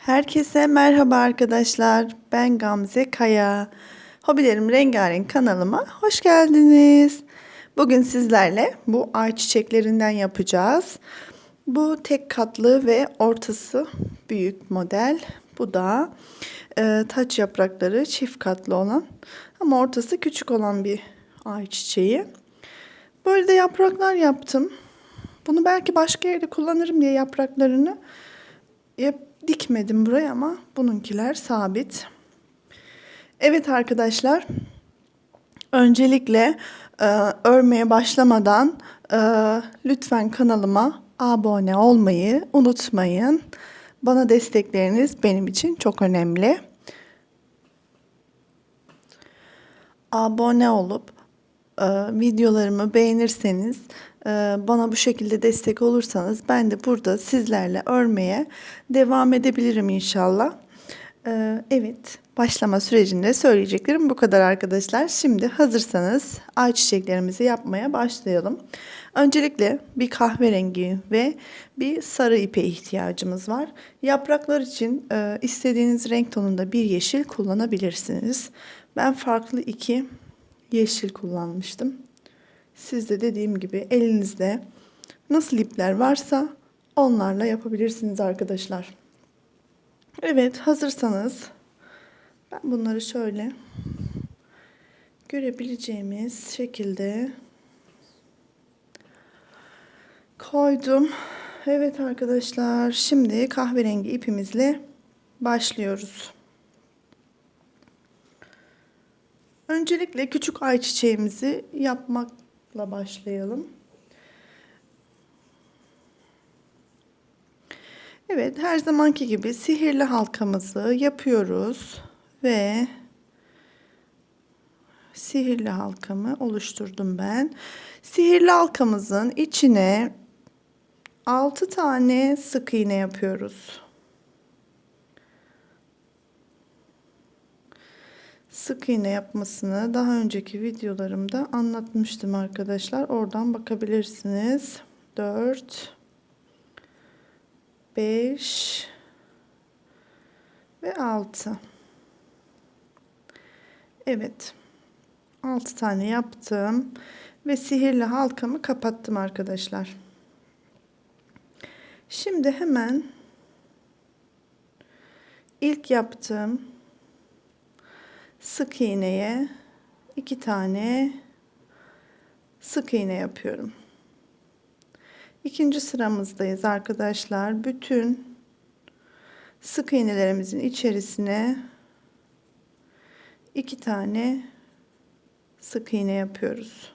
Herkese merhaba arkadaşlar. Ben Gamze Kaya. Hobilerim Rengarenk kanalıma hoş geldiniz. Bugün sizlerle bu ay çiçeklerinden yapacağız. Bu tek katlı ve ortası büyük model. Bu da e, taç yaprakları çift katlı olan ama ortası küçük olan bir ay çiçeği. Böyle de yapraklar yaptım. Bunu belki başka yerde kullanırım diye yapraklarını yap, dikmedim buraya ama bununkiler sabit. Evet arkadaşlar. Öncelikle e, örmeye başlamadan e, lütfen kanalıma abone olmayı unutmayın. Bana destekleriniz benim için çok önemli. Abone olup e, videolarımı beğenirseniz bana bu şekilde destek olursanız ben de burada sizlerle örmeye devam edebilirim inşallah. E, evet başlama sürecinde söyleyeceklerim bu kadar arkadaşlar. Şimdi hazırsanız ay çiçeklerimizi yapmaya başlayalım. Öncelikle bir kahverengi ve bir sarı ipe ihtiyacımız var. Yapraklar için e, istediğiniz renk tonunda bir yeşil kullanabilirsiniz. Ben farklı iki yeşil kullanmıştım. Siz de dediğim gibi elinizde nasıl ipler varsa onlarla yapabilirsiniz arkadaşlar. Evet hazırsanız ben bunları şöyle görebileceğimiz şekilde koydum. Evet arkadaşlar şimdi kahverengi ipimizle başlıyoruz. Öncelikle küçük ay çiçeğimizi yapmakla başlayalım. Evet, her zamanki gibi sihirli halkamızı yapıyoruz ve sihirli halkamı oluşturdum ben. Sihirli halkamızın içine 6 tane sık iğne yapıyoruz. Sık iğne yapmasını daha önceki videolarımda anlatmıştım arkadaşlar. Oradan bakabilirsiniz. 4 5 ve 6 Evet 6 tane yaptım ve sihirli halkamı kapattım arkadaşlar. Şimdi hemen ilk yaptığım sık iğneye iki tane sık iğne yapıyorum. İkinci sıramızdayız arkadaşlar. Bütün sık iğnelerimizin içerisine iki tane sık iğne yapıyoruz.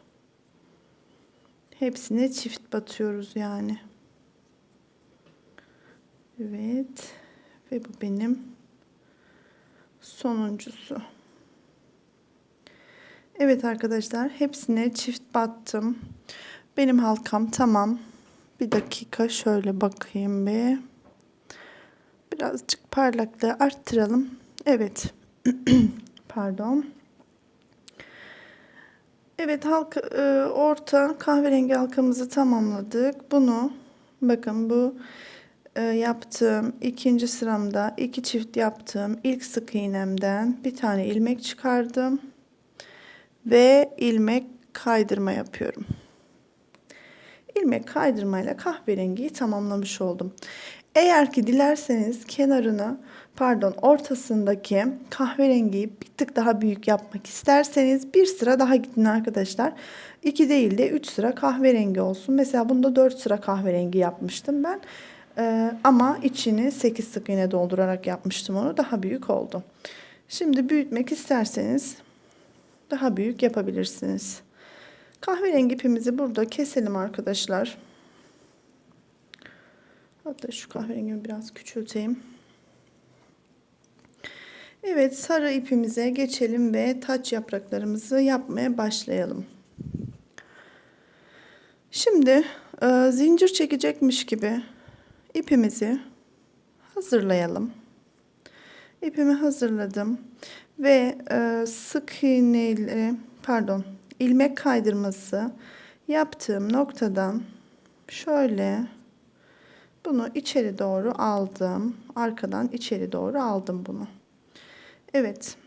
Hepsine çift batıyoruz yani. Evet. Ve bu benim sonuncusu. Evet arkadaşlar hepsine çift battım. Benim halkam tamam. Bir dakika şöyle bakayım bir. Birazcık parlaklığı arttıralım. Evet. Pardon. Evet halka, e, orta kahverengi halkamızı tamamladık. Bunu bakın bu e, yaptığım ikinci sıramda iki çift yaptığım ilk sık iğnemden bir tane ilmek çıkardım ve ilmek kaydırma yapıyorum. İlmek kaydırmayla kahverengiyi tamamlamış oldum. Eğer ki dilerseniz kenarını pardon ortasındaki kahverengiyi bir tık daha büyük yapmak isterseniz bir sıra daha gidin arkadaşlar. 2 değil de 3 sıra kahverengi olsun. Mesela bunda 4 sıra kahverengi yapmıştım ben. Ee, ama içini 8 sık iğne doldurarak yapmıştım onu. Daha büyük oldu. Şimdi büyütmek isterseniz daha büyük yapabilirsiniz. Kahverengi ipimizi burada keselim arkadaşlar. Hatta şu kahverengimi biraz küçülteyim. Evet sarı ipimize geçelim ve taç yapraklarımızı yapmaya başlayalım. Şimdi e, zincir çekecekmiş gibi ipimizi hazırlayalım. İpimi hazırladım ve e, sık iğneyle pardon ilmek kaydırması yaptığım noktadan şöyle Bunu içeri doğru aldım. Arkadan içeri doğru aldım bunu. Evet.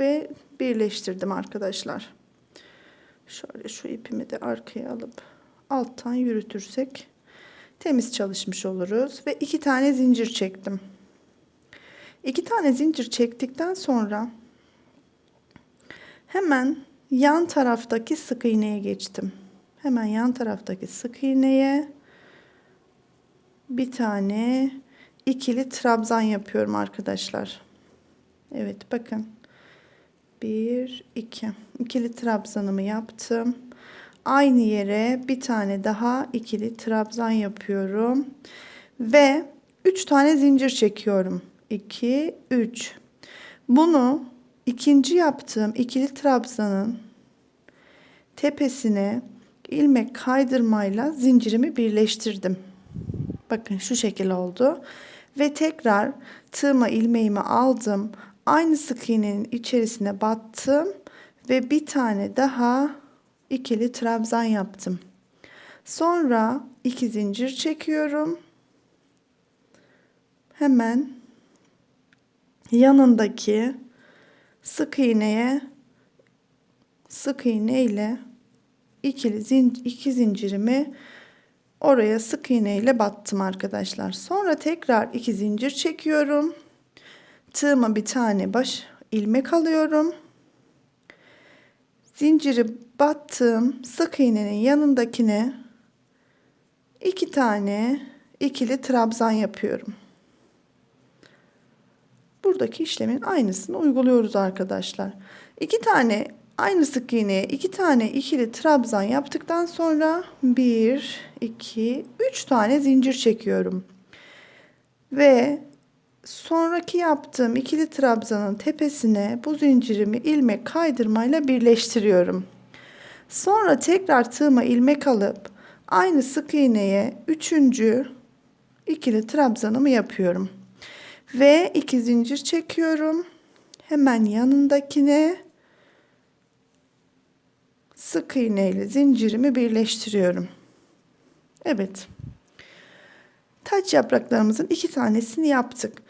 Ve birleştirdim arkadaşlar. Şöyle şu ipimi de arkaya alıp alttan yürütürsek temiz çalışmış oluruz. Ve iki tane zincir çektim. İki tane zincir çektikten sonra hemen yan taraftaki sık iğneye geçtim. Hemen yan taraftaki sık iğneye bir tane ikili trabzan yapıyorum arkadaşlar. Evet bakın. Bir, iki. İkili trabzanımı yaptım. Aynı yere bir tane daha ikili trabzan yapıyorum. Ve üç tane zincir çekiyorum. 2, 3. Bunu ikinci yaptığım ikili trabzanın tepesine ilmek kaydırmayla zincirimi birleştirdim. Bakın şu şekil oldu. Ve tekrar tığıma ilmeğimi aldım. Aynı sık iğnenin içerisine battım ve bir tane daha ikili trabzan yaptım. Sonra iki zincir çekiyorum. Hemen yanındaki sık iğneye sık iğne ile ikili zin iki zincirimi oraya sık iğne ile battım arkadaşlar. Sonra tekrar iki zincir çekiyorum. Tığıma bir tane baş ilmek alıyorum. Zinciri battığım sık iğnenin yanındakine iki tane ikili trabzan yapıyorum. Buradaki işlemin aynısını uyguluyoruz arkadaşlar. İki tane aynı sık iğneye iki tane ikili trabzan yaptıktan sonra bir, iki, üç tane zincir çekiyorum. Ve sonraki yaptığım ikili trabzanın tepesine bu zincirimi ilmek kaydırmayla birleştiriyorum. Sonra tekrar tığıma ilmek alıp aynı sık iğneye üçüncü ikili trabzanımı yapıyorum. Ve iki zincir çekiyorum. Hemen yanındakine sık iğne ile zincirimi birleştiriyorum. Evet. Taç yapraklarımızın iki tanesini yaptık.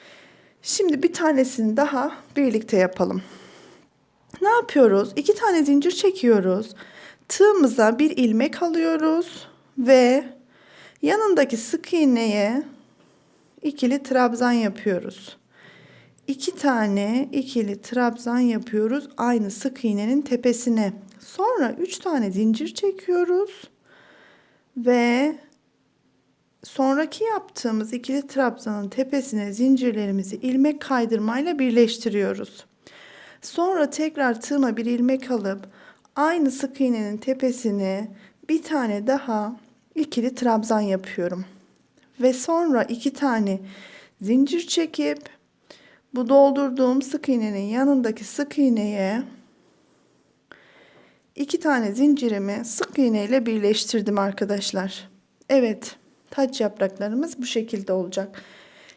Şimdi bir tanesini daha birlikte yapalım. Ne yapıyoruz? İki tane zincir çekiyoruz. Tığımıza bir ilmek alıyoruz ve yanındaki sık iğneye ikili trabzan yapıyoruz. İki tane ikili trabzan yapıyoruz aynı sık iğnenin tepesine. Sonra üç tane zincir çekiyoruz ve sonraki yaptığımız ikili trabzanın tepesine zincirlerimizi ilmek kaydırmayla birleştiriyoruz. Sonra tekrar tığıma bir ilmek alıp aynı sık iğnenin tepesine bir tane daha ikili trabzan yapıyorum ve sonra iki tane zincir çekip bu doldurduğum sık iğnenin yanındaki sık iğneye iki tane zincirimi sık iğne ile birleştirdim arkadaşlar. Evet taç yapraklarımız bu şekilde olacak.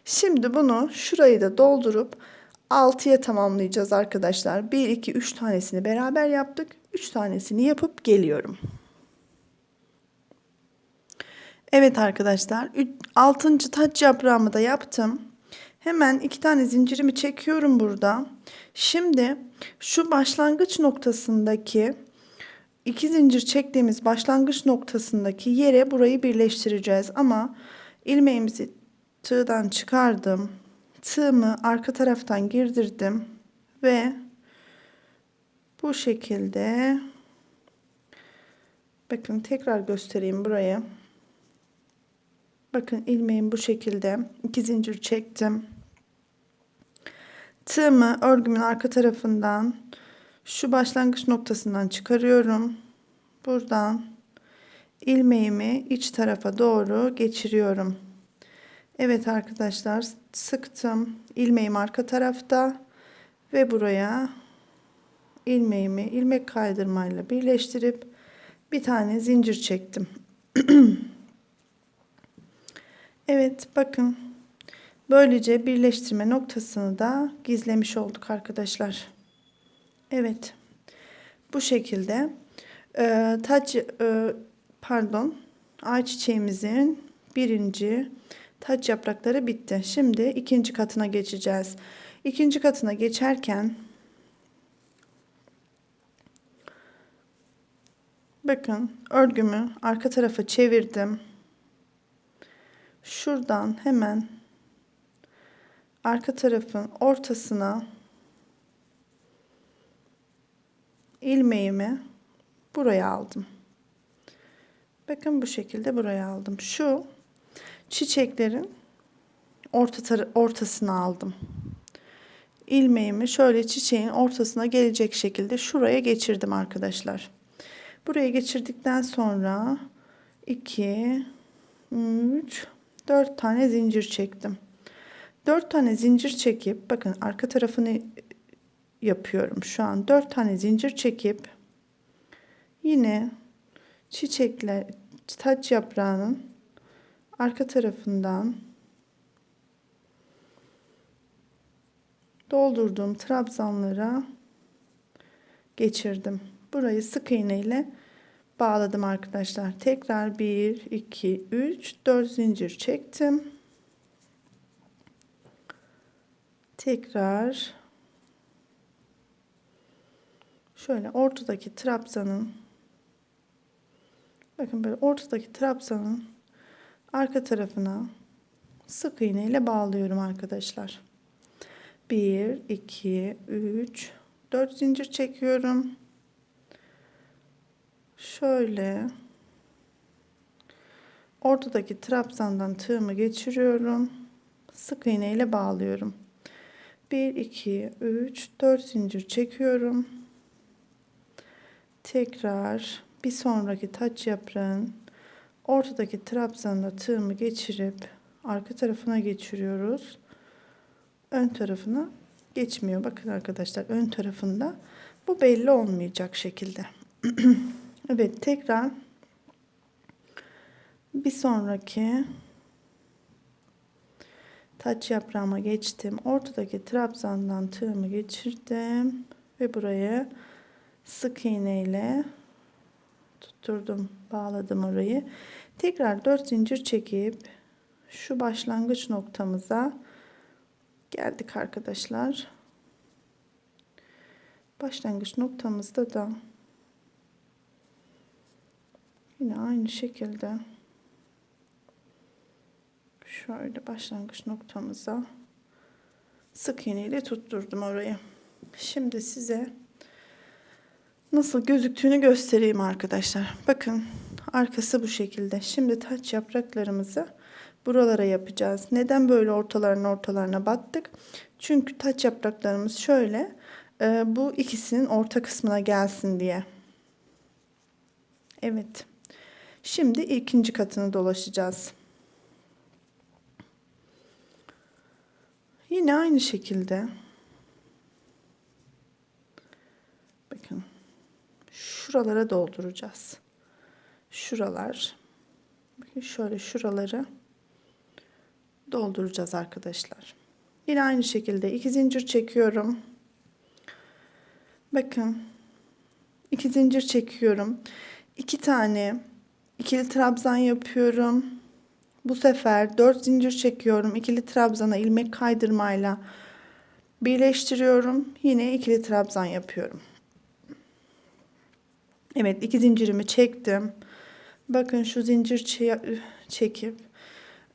Şimdi bunu şurayı da doldurup 6'ya tamamlayacağız arkadaşlar. 1, 2, 3 tanesini beraber yaptık. 3 tanesini yapıp geliyorum. Evet arkadaşlar 6. taç yaprağımı da yaptım. Hemen iki tane zincirimi çekiyorum burada. Şimdi şu başlangıç noktasındaki iki zincir çektiğimiz başlangıç noktasındaki yere burayı birleştireceğiz. Ama ilmeğimizi tığdan çıkardım. Tığımı arka taraftan girdirdim ve bu şekilde bakın tekrar göstereyim burayı. Bakın ilmeğim bu şekilde. iki zincir çektim. Tığımı örgümün arka tarafından şu başlangıç noktasından çıkarıyorum. Buradan ilmeğimi iç tarafa doğru geçiriyorum. Evet arkadaşlar sıktım. İlmeğim arka tarafta ve buraya ilmeğimi ilmek kaydırmayla birleştirip bir tane zincir çektim. Evet bakın böylece birleştirme noktasını da gizlemiş olduk arkadaşlar. Evet bu şekilde e, taç e, pardon ayçiçeğimizin birinci taç yaprakları bitti. Şimdi ikinci katına geçeceğiz. İkinci katına geçerken bakın örgümü arka tarafa çevirdim. Şuradan hemen arka tarafın ortasına ilmeğimi buraya aldım. Bakın bu şekilde buraya aldım. Şu çiçeklerin orta ortasına aldım. İlmeğimi şöyle çiçeğin ortasına gelecek şekilde şuraya geçirdim arkadaşlar. Buraya geçirdikten sonra 2 3 4 tane zincir çektim. 4 tane zincir çekip bakın arka tarafını yapıyorum şu an. 4 tane zincir çekip yine çiçekler taç yaprağının arka tarafından doldurduğum trabzanlara geçirdim. Burayı sık iğne ile bağladım arkadaşlar. Tekrar 1 2 3 4 zincir çektim. Tekrar şöyle ortadaki trabzanın bakın böyle ortadaki trabzanın arka tarafına sık iğne ile bağlıyorum arkadaşlar. 1 2 3 4 zincir çekiyorum. Şöyle ortadaki trabzandan tığımı geçiriyorum. Sık iğne ile bağlıyorum. 1 2 3 4 zincir çekiyorum. Tekrar bir sonraki taç yaprağın ortadaki trabzanla tığımı geçirip arka tarafına geçiriyoruz. Ön tarafına geçmiyor. Bakın arkadaşlar ön tarafında bu belli olmayacak şekilde. evet tekrar bir sonraki taç yaprağıma geçtim. Ortadaki trabzandan tığımı geçirdim ve buraya sık iğne ile tutturdum, bağladım orayı. Tekrar 4 zincir çekip şu başlangıç noktamıza geldik arkadaşlar. Başlangıç noktamızda da yine aynı şekilde şöyle başlangıç noktamıza sık iğne ile tutturdum orayı. Şimdi size nasıl gözüktüğünü göstereyim arkadaşlar. Bakın arkası bu şekilde. Şimdi taç yapraklarımızı buralara yapacağız. Neden böyle ortalarına ortalarına battık? Çünkü taç yapraklarımız şöyle e, bu ikisinin orta kısmına gelsin diye. Evet. Şimdi ikinci katını dolaşacağız. Yine aynı şekilde bakın şuralara dolduracağız. Şuralar bakın şöyle şuraları dolduracağız arkadaşlar. Yine aynı şekilde iki zincir çekiyorum. Bakın iki zincir çekiyorum. iki tane ikili trabzan yapıyorum. Bu sefer 4 zincir çekiyorum. ikili trabzana ilmek kaydırmayla birleştiriyorum. Yine ikili trabzan yapıyorum. Evet iki zincirimi çektim. Bakın şu zincir çekip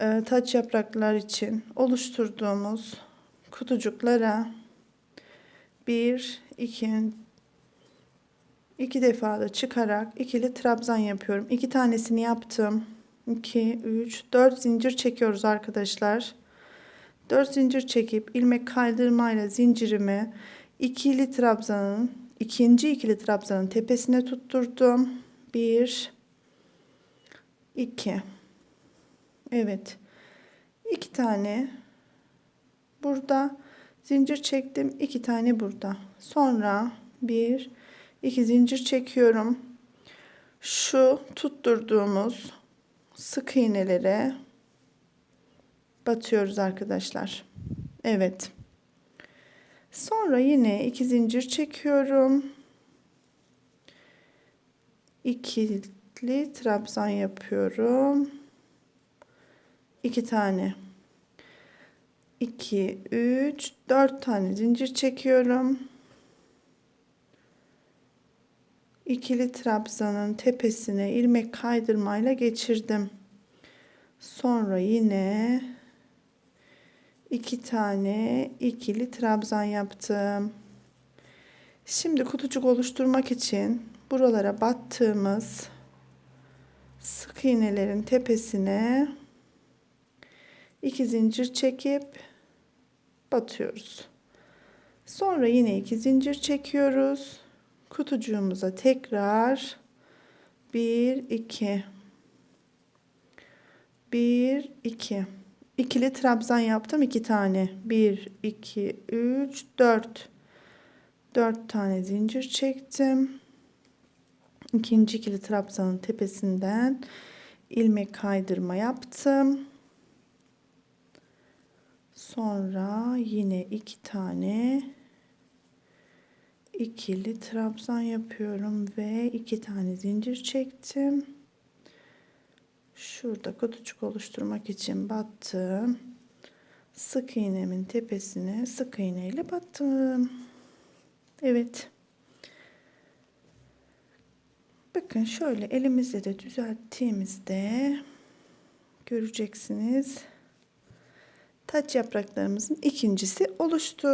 e, taç yapraklar için oluşturduğumuz kutucuklara bir iki iki defa da çıkarak ikili trabzan yapıyorum. İki tanesini yaptım. 2 3 4 zincir çekiyoruz arkadaşlar. 4 zincir çekip ilmek kaydırmayla zincirimi ikili trabzanın ikinci ikili trabzanın tepesine tutturdum. 1 2 Evet. iki tane burada zincir çektim. iki tane burada. Sonra bir iki zincir çekiyorum. Şu tutturduğumuz sık iğnelere batıyoruz arkadaşlar. Evet. Sonra yine iki zincir çekiyorum. İkili trabzan yapıyorum iki tane 2 3 4 tane zincir çekiyorum. İkili trabzanın tepesine ilmek kaydırmayla geçirdim. Sonra yine iki tane ikili trabzan yaptım. Şimdi kutucuk oluşturmak için buralara battığımız sık iğnelerin tepesine iki zincir çekip batıyoruz. Sonra yine iki zincir çekiyoruz. Kutucuğumuza tekrar 1 2 1 2 ikili trabzan yaptım iki tane. 1 2 3 4 4 tane zincir çektim. İkinci ikili trabzanın tepesinden ilmek kaydırma yaptım. Sonra yine iki tane ikili trabzan yapıyorum ve iki tane zincir çektim. Şurada kutucuk oluşturmak için battım. Sık iğnemin tepesine sık iğne ile battım. Evet. Bakın şöyle elimizle de düzelttiğimizde göreceksiniz. Taç yapraklarımızın ikincisi oluştu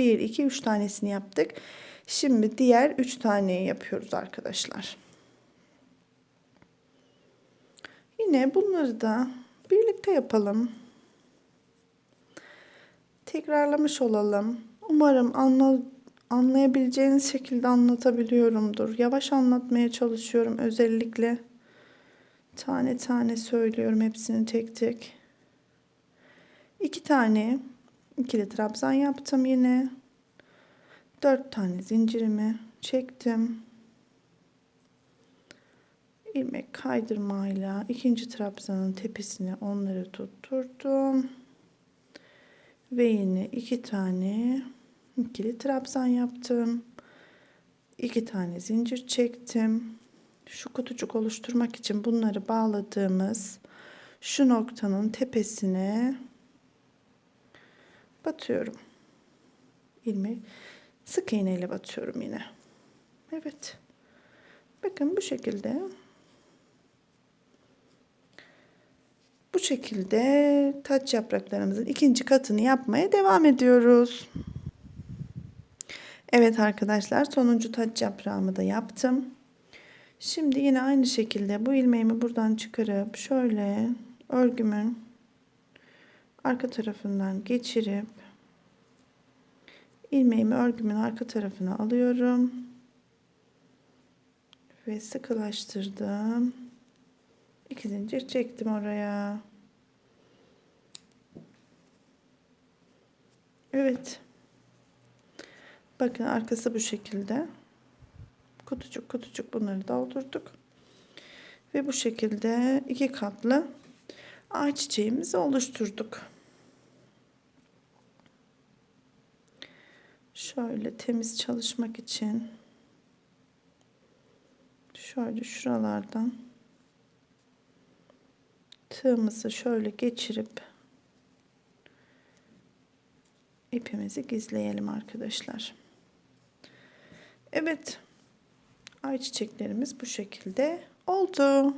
1 2 3 tanesini yaptık şimdi diğer 3 taneyi yapıyoruz arkadaşlar Yine bunları da birlikte yapalım. Tekrarlamış olalım. Umarım anla, anlayabileceğiniz şekilde anlatabiliyorumdur. Yavaş anlatmaya çalışıyorum özellikle. Tane tane söylüyorum hepsini tek tek. İki tane ikili trabzan yaptım yine. Dört tane zincirimi çektim ilmek kaydırmayla ikinci trabzanın tepesine onları tutturdum. Ve yine iki tane ikili trabzan yaptım. iki tane zincir çektim. Şu kutucuk oluşturmak için bunları bağladığımız şu noktanın tepesine batıyorum. ilmek sık iğne ile batıyorum yine. Evet. Bakın bu şekilde Bu şekilde taç yapraklarımızın ikinci katını yapmaya devam ediyoruz. Evet arkadaşlar sonuncu taç yaprağımı da yaptım. Şimdi yine aynı şekilde bu ilmeğimi buradan çıkarıp şöyle örgümün arka tarafından geçirip ilmeğimi örgümün arka tarafına alıyorum ve sıkılaştırdım. İki zincir çektim oraya. Evet. Bakın arkası bu şekilde. Kutucuk kutucuk bunları doldurduk. Ve bu şekilde iki katlı ay çiçeğimizi oluşturduk. Şöyle temiz çalışmak için şöyle şuralardan tığımızı şöyle geçirip ipimizi gizleyelim arkadaşlar. Evet. Ayçiçeklerimiz bu şekilde oldu.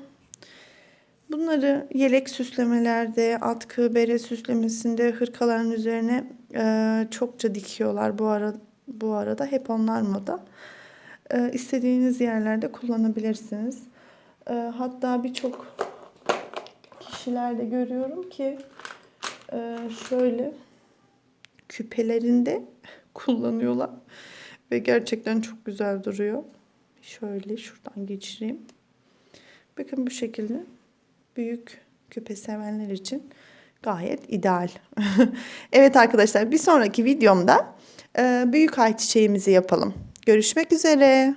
Bunları yelek süslemelerde, atkı, bere süslemesinde, hırkaların üzerine e, çokça dikiyorlar bu ara bu arada. Hep onlar moda. E, istediğiniz yerlerde kullanabilirsiniz. E, hatta birçok kişilerde görüyorum ki e, şöyle küpelerinde kullanıyorlar ve gerçekten çok güzel duruyor. Şöyle şuradan geçireyim. Bakın bu şekilde büyük küpe sevenler için gayet ideal. evet arkadaşlar bir sonraki videomda büyük ay çiçeğimizi yapalım. Görüşmek üzere.